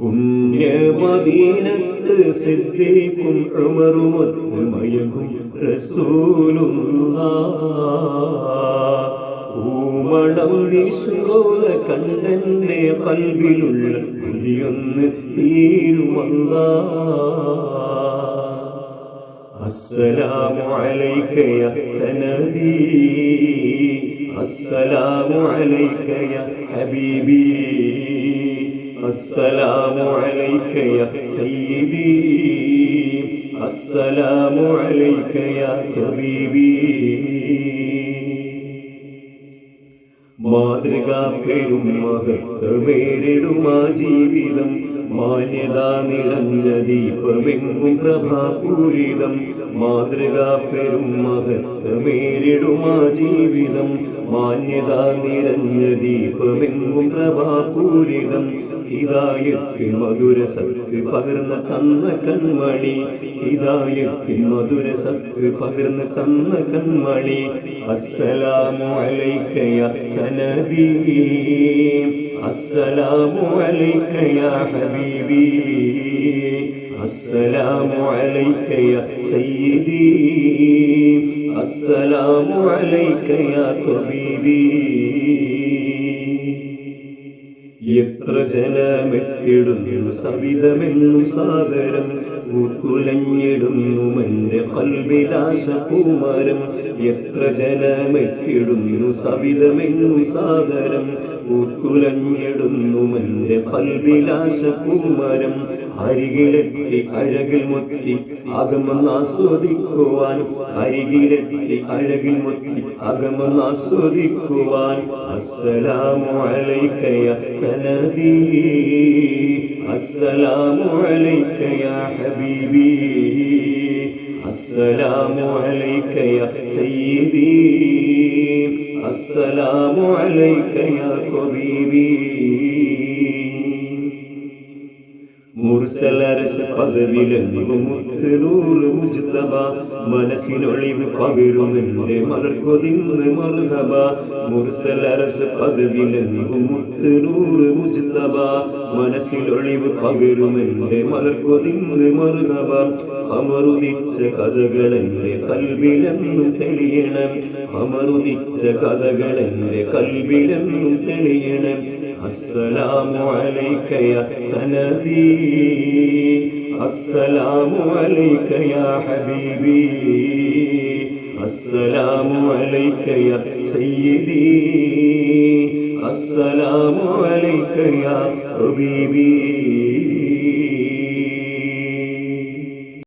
പുണ്യമദീനത്ത് സിദ്ധിക്കും ഉമറുമൊത്ത് മയങ്ങും റസൂലുള്ള ഊമളം വിശ്വോല കണ്ടന്റെ കൽവിലുള്ള പുലിയൊന്ന് തീരുമല്ല. അസ്സലാമു അലൈക യാ സനദീ അസ്സലാമു അലൈക യാ ഹബീബീ. السلام عليك يا سيدي السلام عليك يا طبيبي മാതൃകാ പെരും മഹത്വമേറിടുമാ ജീവിതം മാന്യത നിറഞ്ഞ പ്രഭാപൂരിതം മാതൃകാ പെരും മഹത്വമേരിടുമാ ജീവിതം. മാന്യതാ നിറഞ്ഞ പ്രഭാപൂരിതം ഹിതായത്തിൽ മധുര സത്ത് പകർന്ന് തന്ന കൺമണി. ഹിതായത്തിൽ മധുര സത്ത് പകർന്ന് തന്ന കൺമണി. അസ്സലാമു അലൈക യാ സനദി. അസ്സലാമു അലൈക യാ ഹബീബി അസ്സലാമു അലൈക يا സയ്യിദി അസ്സലാമു അലൈക يا തബീബി എത്ര ജനമെത്തിടുന്നു സവിധമെന്നും സാഗരം പൂക്കുലഞ്ഞിടുന്നു എന്റെ കൽവിലാശ പൂമരം എത്ര ജനമെത്തിടുന്നു സവിധമെന്നും സാഗരം പൂക്കുലഞ്ഞിടുന്നു എന്റെ കൽവിലാശ പൂമരം അരികിലെത്തി അഴകിൽ മുത്തി അകമെന്ന് ആസ്വദിക്കുവാൻ. അരികിലെത്തി അഴകിൽ മുത്തി അകമെന്ന് ആസ്വദിക്കുവാൻ. അസ്സലാമു അലൈക്കയ യാ സനദി അസ്സലാമു അലൈക യാ ഹബീബി അസ്സലാമു അലൈക യാ സയ്യിദി അസ്സലാമു അലൈക യാ ത്വബീബി മുർസലരശ പദവിലെങ്ങും മുത്തുനൂറ് മുജ്തബ. മനസ്സിനൊളിവ് പകരുമെന്നെ മറക്കൊതിന്ന് മറുഹബ മുർസലരശ പദവിലെങ്ങും മുത്തുനൂറ് മുജ്തബ. മനസ്സിലൊളിവ് പകരുമെന്നെ മലർക്കൊതിന്ന് മറുഹബ അമറുതിച്ച കഥകളെന്റെ കൽവിലെന്നും തെളിയണം. അമറുദിച്ച കഥകളെന്റെ കൽവിലെന്നും തെളിയണം. അസ്സലാമു عليك يا സനദി അസ്സലാമു عليك യാ ഹബീബി അസ്സലാമു عليك يا സയ്യിദി അസ്സലാമു عليك യാ ഹബീബി